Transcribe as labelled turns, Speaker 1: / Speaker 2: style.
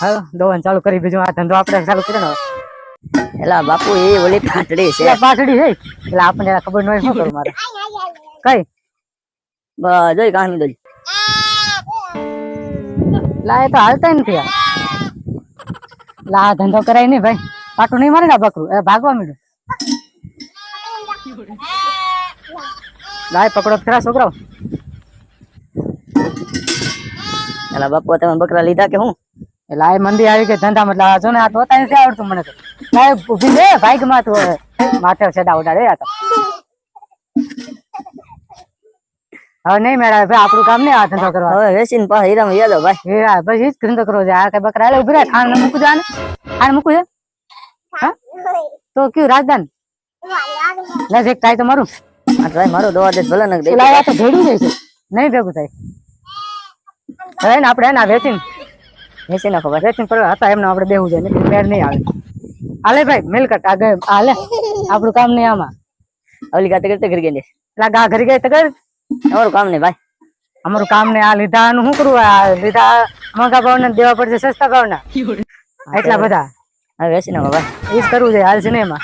Speaker 1: હા દોવાનું ચાલુ કરી બીજું આ ધંધો આપણે ચાલુ કર્યો ને
Speaker 2: એલા બાપુ એ ઓલી પાટડી છે.
Speaker 1: પાટડી છે. એટલે આપણને ખબર ન હોય શું કરું મારે? કઈ?
Speaker 2: જોઈ કાહની દોઈ.
Speaker 1: લા એ તો હાલતા નથી લા ધંધો કરાય નહીં ભાઈ. પાટું નહીં મારે ને બકરું. એ ભાગવા માંડ્યું. લાય પકડો ખરા છોકરાઓ.
Speaker 2: એલા બાપુ તમે બકરા લીધા કે હું?
Speaker 1: એટલે આ મંદી આવી કે ધંધા મતલબ આ જો ને આ તો નથી આવડતું મને તો. સાહેબ ઊભી રે બાઈકમાં તો માથે છેડા ઉડાડે આ તો. હવે નહીં મેળા ભાઈ આપણું કામ નહીં આ ધંધો કરવા.
Speaker 2: હવે વેસીન પાછા હીરામાં યાદો ભાઈ.
Speaker 1: હીરા ઈ જ ધંધો કરવો છે. આ કઈ બકરા એટલે ઊભી રહે ખાણ મૂકું જાને. ખાણ મૂકું છે? તો કયું રાજધાન લે એક ટ્રાય તો મારું.
Speaker 2: આ ટ્રાય મારો દોવા દે ભલે ને દે.
Speaker 1: તો ભેડું છે. નહીં ભેગું થાય. હવે ને આપણે એના વેચીને.
Speaker 2: વેસી ના ખબર?
Speaker 1: સચિન પરવા હતા એમને આપણે બેહું જાય નહીં મેળ નહીં આવે. હાલે ભાઈ મિલકત આ ગઈ હાલે આપણું કામ નહીં આમાં.
Speaker 2: ઓલી ગાતે કરતે ઘર ગઈ
Speaker 1: એટલે ગા ઘર ગઈ તો કર.
Speaker 2: અમારું કામ નહીં ભાઈ.
Speaker 1: અમારું કામ નહીં આ લીધાનું શું કરવું? આ લીધા મોંઘા ભાવ ને દેવા પડશે સસ્તા ભાવ ના એટલા બધા.
Speaker 2: હવે વેસી ના ભાઈ.
Speaker 1: એ જ કરવું છે હાલ છે ને એમાં.